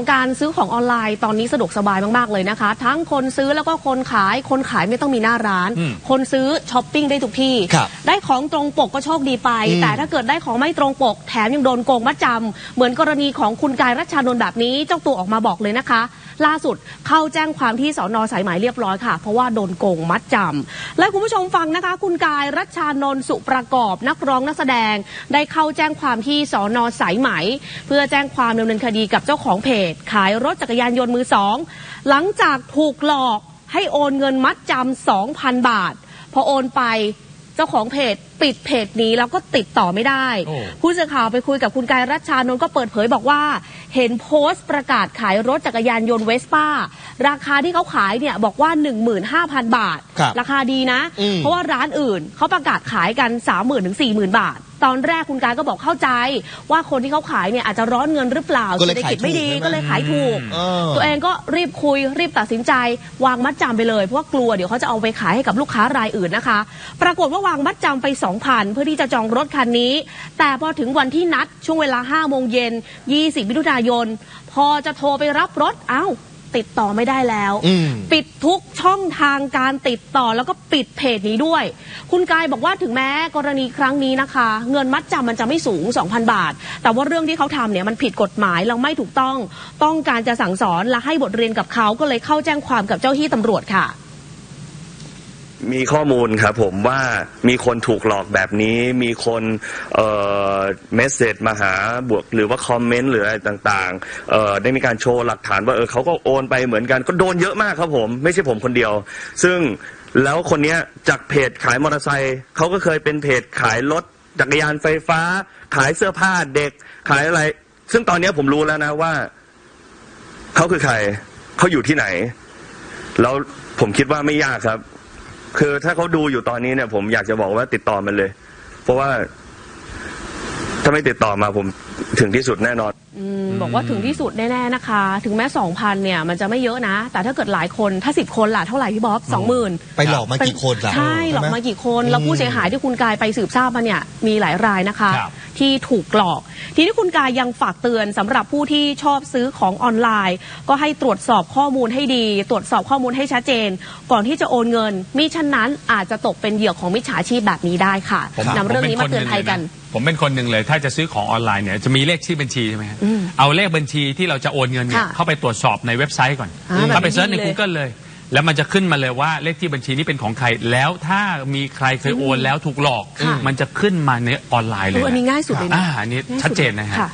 ของการซื้อของออนไลน์ตอนนี้สะดวกสบายมากๆเลยนะคะ ทั้งคนซื้อแล้วก็คนขายคนขายไม่ต้องมีหน้าร้านอืมคนซื้อช้อปปิ้งได้ทุกที่ครับได้ของตรงปกก็โชคดีไปอืมแต่ถ้าเกิดได้ของไม่ตรงปก แถมยังโดนโกงมัดจำเหมือนกรณีของคุณกายรัชชานนท์แบบนี้เจ้าตัวออกมาบอกเลยนะคะ ล่าสุดเข้าแจ้งความที่สอนอสายไหมเรียบร้อยค่ะ เพราะว่าโดนโกงมัดจำและคุณผู้ชมฟังนะคะ คุณกายรัชชานนท์สุประกอบนักร้องนักแสดง ได้เข้าแจ้งความที่สอนอสายไหม เพื่อแจ้งความดำเนินคดีกับเจ้าของเพจ ขายรถจักรยานยนต์มือสองหลังจากถูกหลอกให้โอนเงินมัดจำ2,000 บาท พอโอนไป เจ้าของเพจปิดเพจนี้แล้วก็ติดต่อไม่ได้ โอ้ ผู้สื่อข่าวไปคุยกับคุณกายรัชชานนท์ก็เปิดเผยบอกว่า เห็นโพสต์ประกาศขายรถจักรยานยนต์เวสป้า ราคาที่เขาขายเนี่ยบอกว่า 15,000 บาท ครับราคาดีนะ อืม เพราะว่าร้านอื่นเขาประกาศขายกัน 30,000ถึง40,000 บาท ตอนแรกคุณกายก็บอกเข้าใจ ว่าคนที่เขาขายเนี่ยอาจจะร้อนเงินหรือเปล่าก็เศเลรยษฐกิจไม่ดีขายถูกใช่ไหมก็เลยขายถูก เออ ตัวเองก็รีบคุยรีบตัดสินใจ วางมัดจำไปเลย เพราะว่ากลัวเดี๋ยวเขาจะเอาไปขายให้กับลูกค้ารายอื่นนะคะ ปรากฏว่าวางมัดจำไป 2,000 เพื่อที่จะจองรถคันนี้ แต่พอถึงวันที่นัดช่วงเวลา5โมงเย็น 20มิถุนายน พอจะโทรไปรับรถเอ้า ติดต่อไม่ได้แล้วอืมปิดทุกช่องทางการติดต่อแล้วก็ปิดเพจนี้ด้วย คุณกายบอกว่าถึงแม้กรณีครั้งนี้นะคะ เงินมัดจำมันจะไม่สูง 2,000 บาท แต่ว่าเรื่องที่เขาทำเนี่ยมันผิดกฎหมายแล้วไม่ถูกต้อง ต้องการจะสั่งสอนและให้บทเรียนกับเขาก็เลยเข้าแจ้งความกับเจ้าที่ตำรวจค่ะ มีข้อมูลครับผมว่ามีคนถูกหลอกแบบนี้ มีคนเอ่อเมสเซจมาหาบวกหรือว่าคอมเมนต์หรืออะไรต่างๆเอ่อได้มีการโชว์หลักฐานว่าเออเขาก็โอนไปเหมือนกันก็โดนเยอะมากครับผมไม่ใช่ผมคนเดียว ซึ่งแล้วคนเนี้ยจากเพจขายมอเตอร์ไซค์เขาก็เคยเป็นเพจขายรถจักรยานไฟฟ้า ขายเสื้อผ้าเด็กขายอะไร ซึ่งตอนนี้ผมรู้แล้วนะว่าเขาคือใครเขาอยู่ที่ไหน แล้วผมคิดว่าไม่ยากครับ คือถ้าเขาดูอยู่ตอนนี้เนี่ย ผมอยากจะบอกว่าติดต่อมันเลย เพราะว่าถ้าไม่ติดต่อมาผมถึงที่สุดแน่นอนอืมบอกว่าถึงที่สุดแน่ๆนะคะ ถึงแม้2,000เนี่ยมันจะไม่เยอะนะ แต่ถ้าเกิดหลายคนถ้า10คนล่ะเท่าไหร่พี่บ๊อบ20,000ไปหลอกมากี่คนล่ะใช่หลอกไหมากี่คนอืมแล้วผู้เสียหายที่คุณกายไปสืบทราบมาเนี่ยมีหลายรายนะคะครับที่ถูกหลอก ทีนี้คุณกายยังฝากเตือนสำหรับผู้ที่ชอบซื้อของออนไลน์ ก็ให้ตรวจสอบข้อมูลให้ดี ตรวจสอบข้อมูลให้ชัดเจน ก่อนที่จะโอนเงินมิฉะนั้นอาจจะตกเป็นเหยื่อของมิจฉาชีพแบบนี้ได้ค่ะผมนำเรื่องนี้มาเตือนภัยกัน ผมเป็นคนหนึ่งเลย ถ้าจะซื้อของออนไลน์เนี่ยจะมีเลขที่บัญชีใช่ไหมฮะอืมเอาเลขบัญชีที่เราจะโอนเงินเนี่ยค่ะเข้าไปตรวจสอบในเว็บไซต์ก่อนอ่าเข้าไปแบบนี้เซิร์ชในเลย Google เลย แล้วมันจะขึ้นมาเลยว่าเลขที่บัญชีนี้เป็นของใคร แล้วถ้ามีใครเคยโอนแล้วถูกหลอก ค่ะ มันจะขึ้นมาในออนไลน์เลยเอออันนี้นะง่ายสุดเลยนะ อ่าอันนี้ชัดเจนนะฮะ ค่ะ